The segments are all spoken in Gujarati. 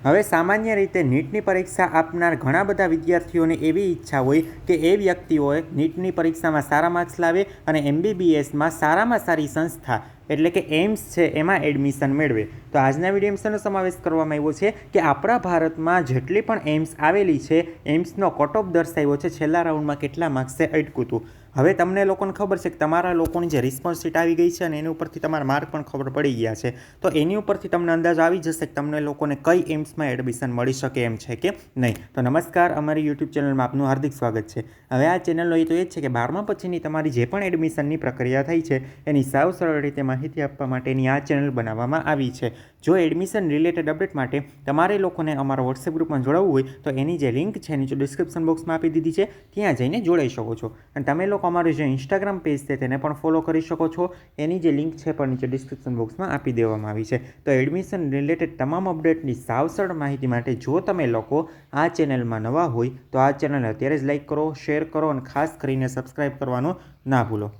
હવે સામાન્ય રીતે નીટની પરીક્ષા આપનાર ઘણા બધા વિદ્યાર્થીઓને એવી ઈચ્છા હોય કે એ વ્યક્તિઓએ નીટની પરીક્ષામાં સારા માર્ક્સ લાવે અને એમબીબીએસમાં સારામાં સારી સંસ્થા એટલે કે એમ્સ છે, એમાં એડમિશન મેળવે. તો આજના વીડિયો સમાવેશ કરવામાં આવ્યો છે કે આપણા ભારતમાં જેટલી પણ એમ્સ આવેલી છે, એમ્સનો કટઓફ દર્શાવ્યો છે, છેલ્લા રાઉન્ડમાં કેટલા માર્ક્સે અટક્યું હતું હવે તમને લોકોને ખબર છે કે તમારા લોકોની જે રિસ્પોન્સ સીટ આવી ગઈ છે અને એની ઉપરથી તમારા માર્ક પણ ખબર પડી ગયા છે. તો એની ઉપરથી તમને અંદાજ આવી જશે કે તમને લોકોને કઈ એમ્સમાં એડમિશન મળી શકે એમ છે કે નહીં. તો નમસ્કાર, અમારી યુટ્યુબ ચેનલમાં આપનું હાર્દિક સ્વાગત છે. હવે આ ચેનલનો એ તો એ જ છે કે બારમા પછીની તમારી જે પણ એડમિશનની પ્રક્રિયા થઈ છે, એની સાવ સરળ રીતે માહિતી આપવા માટેની આ ચેનલ બનાવવામાં આવી છે. જો એડમિશન રિલેટેડ અપડેટ માટે તમારે લોકોને અમારા વોટ્સએપ ગ્રુપમાં જોડાવવું હોય, તો એની જે લિંક છે નીચે ડિસ્ક્રિપ્શન બોક્સમાં આપી દીધી છે, ત્યાં જઈને જોડાઈ શકો છો. અને તમે લોકો અમારું જે ઇન્સ્ટાગ્રામ પેજ છે તેને પણ ફોલો કરી શકો છો. એની જે લિંક છે પણ નીચે ડિસ્ક્રિપ્શન બોક્સમાં આપી દેવામાં આવી છે. તો એડમિશન રિલેટેડ તમામ અપડેટની સાવસળ માહિતી માટે જો તમે લોકો આ ચેનલમાં નવા હોય, તો આ ચેનલ અત્યારે જ લાઈક કરો શેર કરો અને ખાસ કરીને સબસ્ક્રાઈબ કરવાનું ના ભૂલો.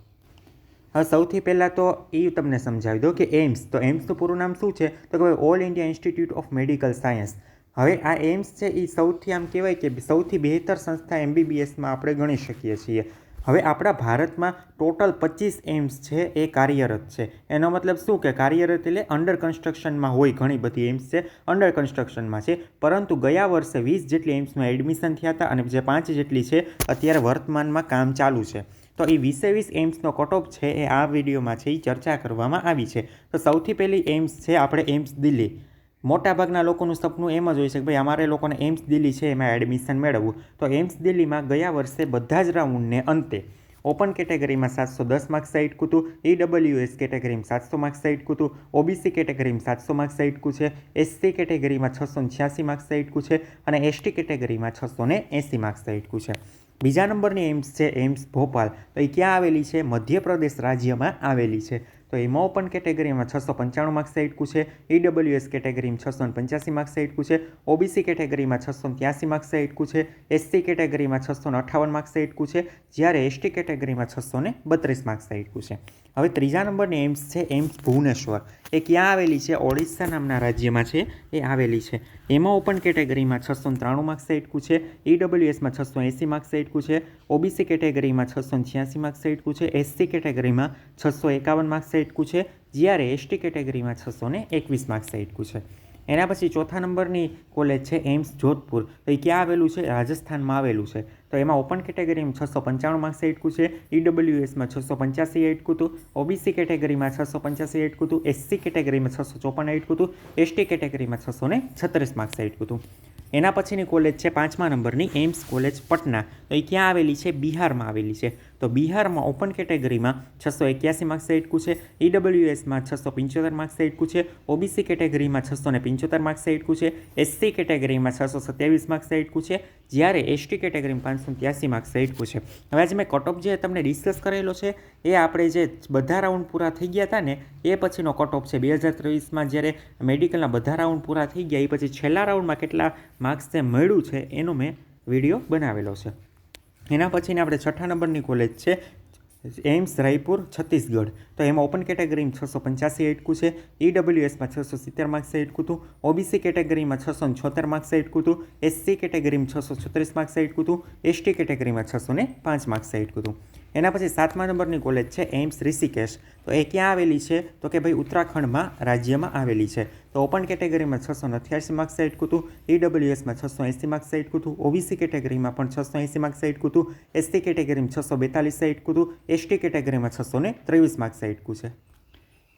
હવે સૌથી પહેલાં તો એ તમને સમજાવી દો કે એમ્સ તો એમ્સનું પૂરું નામ શું છે? તો કે All India Institute of Medical Science હવે આ એમ્સ છે એ સૌથી આમ કહેવાય કે સૌથી બહેતર સંસ્થા એમબીબીએસમાં આપણે ગણી શકીએ છીએ. હવે આપણા ભારતમાં ટોટલ પચીસ એમ્સ છે, એ કાર્યરત છે. એનો મતલબ શું કે કાર્યરત એટલે અંડર કન્સ્ટ્રક્શનમાં હોય ઘણી બધી એમ્સ છે અંડર કન્સ્ટ્રક્શનમાં છે. પરંતુ ગયા વર્ષે વીસ જેટલી એમ્સમાં એડમિશન થયા હતા અને જે પાંચ જેટલી છે, અત્યારે વર્તમાનમાં કામ ચાલુ છે. તો એ વીસે વીસ એમ્સનો કટઓફ છે એ આ વિડીયોમાં છે એ ચર્ચા કરવામાં આવી છે. તો સૌથી પહેલી એમ્સ છે આપણે એમ્સ દિલ્હી. મોટાભાગના લોકોનું સપનું એમ જ હોય છે કે ભાઈ અમારે લોકોને એમ્સ દિલ્હી છે, એમાં એડમિશન મેળવવું. તો એમ્સ દિલ્હીમાં ગયા વર્ષે બધા જ રાઉન્ડને અંતે ઓપન કેટેગરીમાં સાતસો દસ માર્ક્સ સાઈટકું હતું એસ કેટેગરીમાં સાતસો માર્ક્સ સાઈટકું હતું ઓબીસી કેટેગરીમાં સાતસો માર્ક્સ સાઈટકું છે એસસી કેટેગરીમાં છસો છ્યાસી માર્ક્સ સાઈટકું છે અને એસટી કેટેગરીમાં છસો ને એંસી માર્ક્સ આઇટકું છે બીજા નંબરની એમ્સ છે, એમ્સ ભોપાલ. તો એ ક્યાં આવેલી છે? મધ્યપ્રદેશ રાજ્યમાં આવેલી છે. તો એમાં ઓપન કેટેગરીમાં છસો પંચાણું માર્ક્સ સાઈટકું છે. ઈડબ્લ્યુએસ કેટેગરીમાં છસો પંચ્યાસી માર્ક્સ સાઈટકું છે. ઓબીસી કેટેગરીમાં છસો ત્યાસી માર્ક્સ સાઈટકું છે. એસસી કેટેગરીમાં છસો અઠ્ઠાવન માર્ક્સ સાઈટકું છે. જ્યારે એસટી કેટેગરીમાં છસો ને બત્રીસ માર્ક્સ સાઈટકું છે. હવે ત્રીજા નંબરની એમ્સ છે એમ્સ ભુવનેશ્વર. એ ક્યાં આવેલી છે? ઓડિશા નામના રાજ્યમાં છે. એ આવેલી છે. એમાં ઓપન કેટેગરીમાં છસો ત્રાણું માર્ક્સ એટકું છે. ઈડબ્લ્યુએસમાં છસો એંસી માર્ક્સ એટકું છે. ઓબીસી કેટેગરીમાં છસો છ્યાસી માર્ક્સ એટકું છે. એસસી કેટેગરીમાં છસો એકાવન માર્ક્સ એટકું છે. જ્યારે એસટી કેટેગરીમાં છસો ને એકવીસ માર્ક્સ એટકું છે. એના પછી ચોથા નંબરની કોલેજ છે એમ્સ જોધપુર. તો એ ક્યાં આવેલું છે? રાજસ્થાનમાં આવેલું છે. તો એમાં ઓપન કેટેગરીમાં છસો પંચાણું માર્ક્સ એટકું છે. ઈડબ્લ્યુએસમાં છસો પંચ્યાસી એટકું હતું ઓબીસી કેટેગરીમાં છસો પંચ્યાસી એટકું હતું એસસી કેટેગરીમાં છસો ચોપન એટકું હતું એસટી કેટેગરીમાં છસો ને છત્રીસ માર્ક્સ એટકું હતું એના પછીની કોલેજ છે પાંચમા નંબરની એમ્સ કોલેજ પટના. તો એ ક્યાં આવેલી છે? બિહારમાં આવેલી છે. તો બિહારમાં ઓપન કેટેગરીમાં છસો એક્યાસી માર્ક્સ એટકું છે. ઈડબ્લ્યુએસમાં છસો પંચોતેર માર્ક્સ એટકું છે. ઓબીસી કેટેગરીમાં છસો ને પંચોતેર માર્ક્સ એટકું છે. એસસી કેટેગરીમાં છસો સત્યાવીસ માર્ક્સ એટકું છે. જ્યારે એસટી કેટેગરીમાં પાંચસો ત્યાસી માર્ક્સ એટકું છે. હવે આજે મેં કટઓફ જે તમને ડિસ્કસ કરેલો છે, એ આપણે જે બધા રાઉન્ડ પૂરા થઈ ગયા હતા ને, એ પછીનો કટઓફ છે. બે હજાર ત્રેવીસમાં જ્યારે મેડિકલના બધા રાઉન્ડ પૂરા થઈ ગયા, એ પછી છેલ્લા રાઉન્ડમાં કેટલા માર્ક્સ જે મળ્યું છે એનો મેં વીડિયો બનાવેલો છે. એના પછીને આપણે છઠ્ઠા નંબરની કોલેજ છે એમ્સ રાયપુર, છત્તીસગઢ. તો એમાં ઓપન કેટેગરીમાં છસો પંચ્યાસી એટકું છે ઈડબ્લ્યુએસમાં છસો સિત્તેર માર્ક્સે એટકું હતું, ઓબીસી કેટેગરીમાં છસો છોતેર માર્ક્સે એટકું હતું, એસસી કેટેગરીમાં છસો છત્રીસ માર્ક્સે એટકું હતું, એસટી કેટેગરીમાં છસો ને પાંચ માર્ક્સે એટકું હતું. એના પછી સાતમા નંબરની કોલેજ છે એમ્સ ઋષિકેશ. તો એ ક્યાં આવેલી છે? તો કે ભાઈ ઉત્તરાખંડમાં રાજ્યમાં આવેલી છે. તો ઓપન કેટેગરીમાં છસો અઠ્યાસી માર્ક્સ સાઈટકું હતું ઈડબ્લ્યુએસમાં છસો એંસી માર્ક્સ સાઈટકું હતું ઓબીસી કેટેગરીમાં પણ છસો એંસી માર્ક્સ સાઈટકું હતું એસટી કેટેગરીમાં છસો બેતાલીસ સાઈટકું હતું એસટી કેટેગરીમાં છસો ત્રેવીસ માર્ક્સ સાઈટકું છે.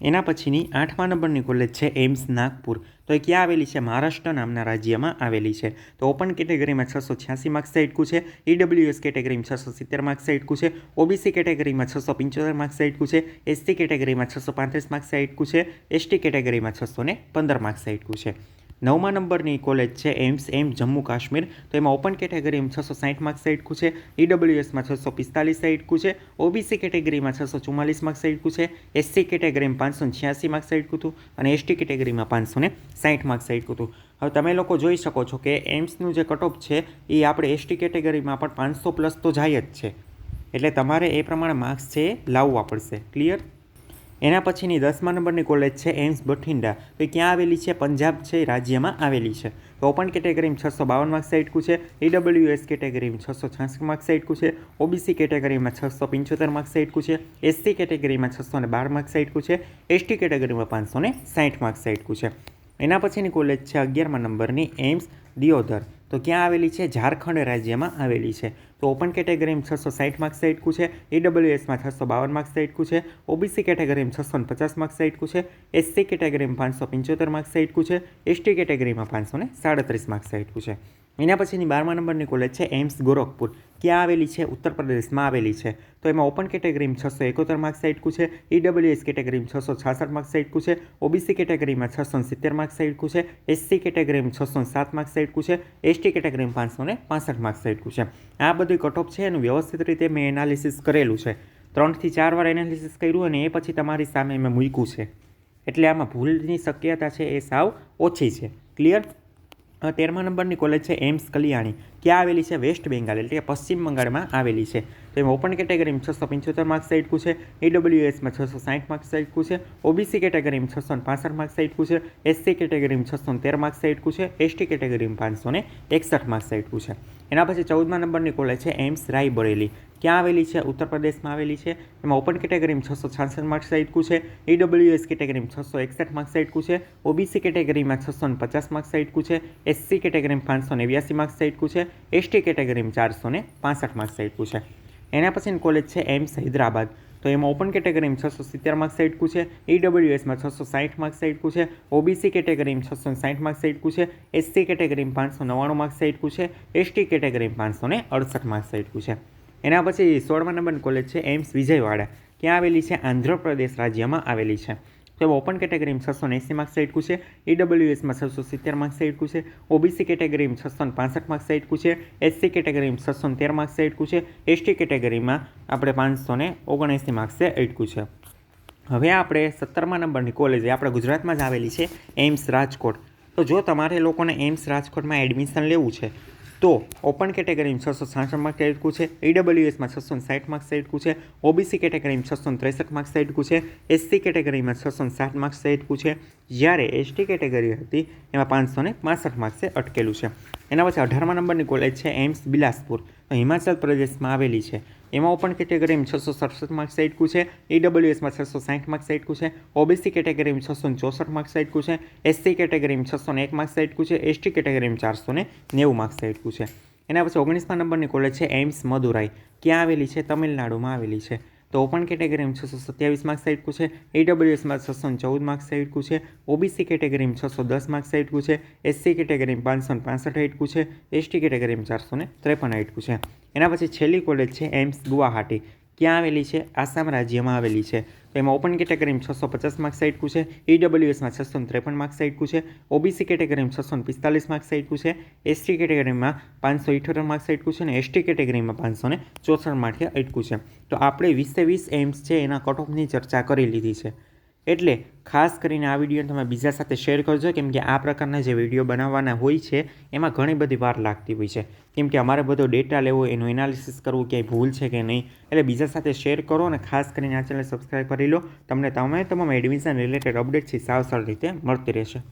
એના પછીની આઠમા નંબરની કોલેજ છે એમ્સ નાગપુર. તો એ ક્યાં આવેલી છે? મહારાષ્ટ્ર નામના રાજ્યમાં આવેલી છે. તો ઓપન કેટેગરીમાં છસો છ્યાસી માર્ક્સ સાઈટકું છે. ઈડબ્લ્યુએસ કેટેગરીમાં છસો સિત્તેર માર્ક્સ સાઈટકું છે. ઓબીસી કેટેગરીમાં છસો પંચોતેર માર્ક્સ સાઈટકું છે. એસસી કેટેગરીમાં છસો પાંત્રીસ માર્ક્સ એટકું છે. એસટી કેટેગરીમાં છસો ને પંદર માર્ક્સ એટકું છે. નવમા નંબરની કોલેજ છે એમ્સ, એમ જમ્મુ કાશ્મીર. તો એમાં ઓપન કેટેગરીમાં છસો સાઠ માર્ક્સ સાઈટકું છે. ઈડબ્લ્યુએસમાં છસો પિસ્તાલીસ સાઈટકું છે. ઓબીસી કેટેગરીમાં છસો ચુમ્માલીસ માર્ક્સ સાઈટકું છે એસસી કેટેગરીમાં પાંચસો છ્યાસી માર્ક્સ સાઈટકું હતું અને એસટી કેટેગરીમાં પાંચસો ને સાઠ માર્ક્સ સાઈટકું હતું. હવે તમે લોકો જોઈ શકો છો કે એમ્સનું જે કટઓફ છે એ આપણે એસટી કેટેગરીમાં પણ પાંચસો પ્લસ તો જાય જ છે. એટલે તમારે એ પ્રમાણે માર્ક્સ છે લાવવા પડશે. ક્લિયર એના પછીની દસમા નંબરની કોલેજ છે એમ્સ બઠિંડા. તો ક્યાં આવેલી છે? પંજાબ છે રાજ્યમાં આવેલી છે. તો ઓપન કેટેગરીમાં છસો બાવન માર્ક્સ આટકું છે. ઈડબ્લ્યુએસ કેટેગરીમાં છસો છાસઠ માર્ક્સ આટકું છે. ઓબીસી કેટેગરીમાં છસો પંચોતેર માર્ક્સ આટકું છે. એસસી કેટેગરીમાં છસો ને બાર માર્ક્સ આટકું છે. એસટી કેટેગરીમાં પાંચસો ને સાઠ માર્ક્સ આટકું છે. એના પછીની કોલેજ છે અગિયારમા નંબરની એમ્સ દિયોદર. તો ક્યાં આવેલી છે? ઝારખંડ રાજ્યમાં આવેલી છે. તો ઓપન કેટેગરીમાં છસો સાઠ માર્ક્સ આટકું છે. ઈડબ્લ્યુએસમાં છસો બાવન માર્ક્સ આટકું છે. ઓબીસી કેટેગરીમાં છસો પચાસ માર્ક્સ આટકું છે. એસસી કેટેગરીમાં પાંચસો પંચોતેર માર્ક્સ આટકું છે. એસટી કેટેગરીમાં પાંચસો ને સાડત્રીસ માર્ક્સ આટકું છે. એના પછીની બારમા નંબરની કોલેજ છે એમ્સ ગોરખપુર. ક્યાં આવેલી છે? ઉત્તર પ્રદેશમાં આવેલી છે. તો એમાં ઓપન કેટેગરીમાં છસો એકોતેર માર્ક્સ આટકું છે. ઈડબ્લ્યુએસ કેટેગરીમાં છસો છાસઠ માર્ક્સ આટકું છે. ઓબીસી કેટેગરીમાં છસો સિત્તેર માર્ક્સ આટકું છે. એસસી કેટેગરીમાં છસો સાત માર્ક્સ આટકું છે. એસટી કેટેગરીમાં પાંચસો ને પાંસઠ માર્ક્સ આટકું છે. આ બધી કટઓફ છે એનું વ્યવસ્થિત રીતે મેં એનાલિસિસ કરેલું છે. ત્રણથી ચાર વાર એનાલિસિસ કર્યું અને એ પછી તમારી સામે મેં મૂક્યું છે. એટલે આમાં ભૂલની શક્યતા છે એ સાવ ઓછી છે. ક્લિયર તેરમા નંબરની કોલેજ છે એમ્સ કલ્યાણી. ક્યાં આવેલી છે વેસ્ટ બેંગાલ એટલે કે પશ્ચિમ બંગાળમાં આવેલી છે. તો એમાં ઓપન કેટેગરીમાં છસો પંચોતેર માર્ક્સ આટકું છે ઈડબ્લ્યુએસમાં છસો સાઠ માર્ક્સ આટકું છે ઓબીસી કેટેગરીમાં છસો ને પાસઠ માર્ક્સ આટકું છે એસસી કેટેગરીમાં છસો ને તેર માર્ક્સ આટકું છે એસટી કેટેગરીમાં પાંચસો ને એકસઠ માર્ક્સ આટકું છે એના પછી ચૌદમા નંબરની કોલેજ છે એમ્સ રાયબરેલી ક્યાં આવેલી છે ઉત્તર પ્રદેશમાં આવેલી છે એમાં ઓપન કેટેગરીમાં છસો છાસઠ માર્ક્સ આટકું છે ઈડબ્લ્યુએસ કેટેગરીમાં છસો એકસઠ માર્ક્સ આટકું છે ઓબીસી કેટેગરીમાં છસો ને પચાસ માર્ક્સ આટકું છે એસસી કેટેગરીમાં પાંચસો નેવ્યાસી માર્ક્સ આટકું છે એસટી કેટેગરીમાં ચારસો ને પાસઠ માર્ક્સ આટકું છે એના પછીની કોલેજ છે એમ્સ હૈદરાબાદ. તો એમાં ઓપન કેટેગરીમાં છસો સિત્તેર માર્ક્સ આટકું છે. ઈડબ્લ્યુએસમાં છસો સાઠ માર્ક્સ આટકું છે. ઓબીસી કેટેગરીમાં છસો સાઠ માર્ક્સ આટકું છે એસસી કેટેગરીમાં પાંચસો નવ્વાણું માર્ક્સ આટકું છે. એસટી કેટેગરીમાં પાંચસો ને અડસઠ માર્ક્સ આટકું છે. એના પછી સોળમા નંબરની કોલેજ છે એમ્સ વિજયવાડા. ક્યાં આવેલી છે? આંધ્રપ્રદેશ રાજ્યમાં આવેલી છે. તો ઓપન કેટેગરીમાં છસો એંસી માર્ક્સ આટકું છે. ઈડબ્લ્યુએસમાં છસો સિત્તેર માર્ક્સ આટકું છે. ઓબીસી કેટેગરીમાં છસો પાંસઠ માર્ક્સ આટકું છે. એસસી કેટેગરીમાં છસો તેર માર્ક્સ આટકું છે. એસટી કેટેગરીમાં આપણે પાંચસો ને ઓગણએંસી માર્ક્સે આટકું છે. હવે આપણે સત્તરમા નંબરની કોલેજ આપણે ગુજરાતમાં જ આવેલી છે. એમ્સ રાજકોટ. તો જો તમારે લોકોને એમ્સ રાજકોટમાં એડમિશન લેવું છે તો ઓપન કેટેગરીમાં છસો સાઠ માર્ક્સ આટકું છે. ઈડબ્લ્યુએસમાં છસો સાઠ માર્ક્સ આટકું છે. ઓબીસી કેટેગરીમાં છસો ત્રેસઠ માર્ક્સ આટકું છે. એસસી કેટેગરીમાં છસો સાઠ માર્ક્સ આટકું છે. જ્યારે એસટી કેટેગરી હતી, એમાં પાંચસો ને માર્ક્સે અટકેલું છે. એના પછી અઢારમા નંબરની કોલેજ છે એમ્સ બિલાસપુર. તો હિમાચલ પ્રદેશમાં આવેલી છે. એમાં ઓપન કેટેગરીમાં છસો સડસઠ માર્ક્સ આટકું છે. ઈડબ્લ્યુએસમાં છસો સાઠ માર્ક્સ આટકું છે. ઓબીસી કેટેગરીમાં છસો ચોસઠ માર્ક્સ આટકું છે. એસસી કેટેગરીમાં છસો એક માર્ક્સ આટકું છે. એસટી કેટેગરીમાં ચારસો ને નેવું માર્ક્સ આટકું છે. એના પછી ઓગણીસમા નંબરની કોલેજ છે એમ્સ મદુરાઈ. ક્યાં આવેલી છે? તમિલનાડુમાં આવેલી છે. તો ઓપન કેટેગરીમાં છસો સત્યાવીસ માર્ક્સ આટકું છે ઈડબ્લ્યુએસમાં છસો ચૌદ માર્ક્સ આટકું છે ઓબીસી કેટેગરીમાં છસો દસ માર્ક્સ આટકું છે એસસી કેટેગરીમાં પાંચસો પાસઠ આટકું છે એસટી કેટેગરીમાં ચારસો ને ત્રેપન આટકું છે. એના પછી છેલ્લી કોલેજ છે, એમ્સ ગુવાહાટી. ક્યાં આવેલી છે? આસામ રાજ્યમાં આવેલી છે. તો એમાં ઓપન કેટેગરીમાં છસો પચાસ માર્ક્સ આટકું છે. ઈડબ્લ્યુએસમાં છસો ત્રેપન માર્ક્સ આટકું છે. ઓબીસી કેટેગરીમાં છસો પિસ્તાલીસ માર્ક્સ આટકું છે. એસટી કેટેગરીમાં પાંચસો ઇઠોતેર માર્ક્સ આટકું છે અને એસટી કેટેગરીમાં પાંચસો ને ચોસઠ માર્કે આટકું છે. તો આપણે વીસે વીસ એમ્સ છે એના કટ ઓફની ચર્ચા કરી લીધી છે. એટલે ખાસ કરીને આ વીડિયો તમે બીજા સાથે શેર કરજો, કેમ કે આ પ્રકારના જે વીડિયો બનાવવાના હોય છે, એમાં ઘણી બધી વાર લાગતી હોય છે. કેમ કે અમારે બધો ડેટા લેવો, એનું એનાલિસિસ કરવું ક્યાંય ભૂલ છે કે નહીં, એટલે બીજા સાથે શેર કરો અને ખાસ કરીને આ ચેનલ સબસ્ક્રાઈબ કરી લો. તમને તમે તમામ એડમિશન રિલેટેડ અપડેટ સાવ સરળ રીતે મળતી રહેશે.